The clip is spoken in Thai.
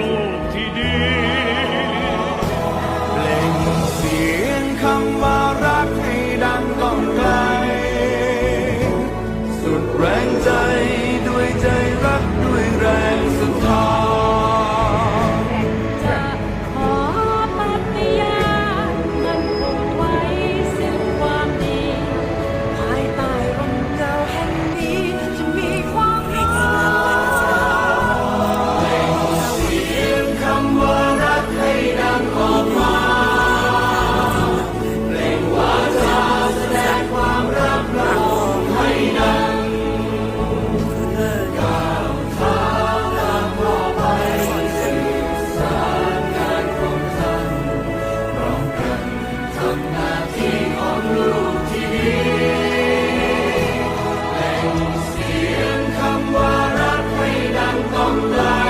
ลูกที่เปลงเสียงคำว่ารักให้ดังก้องไกล สุดแรงใจ long life.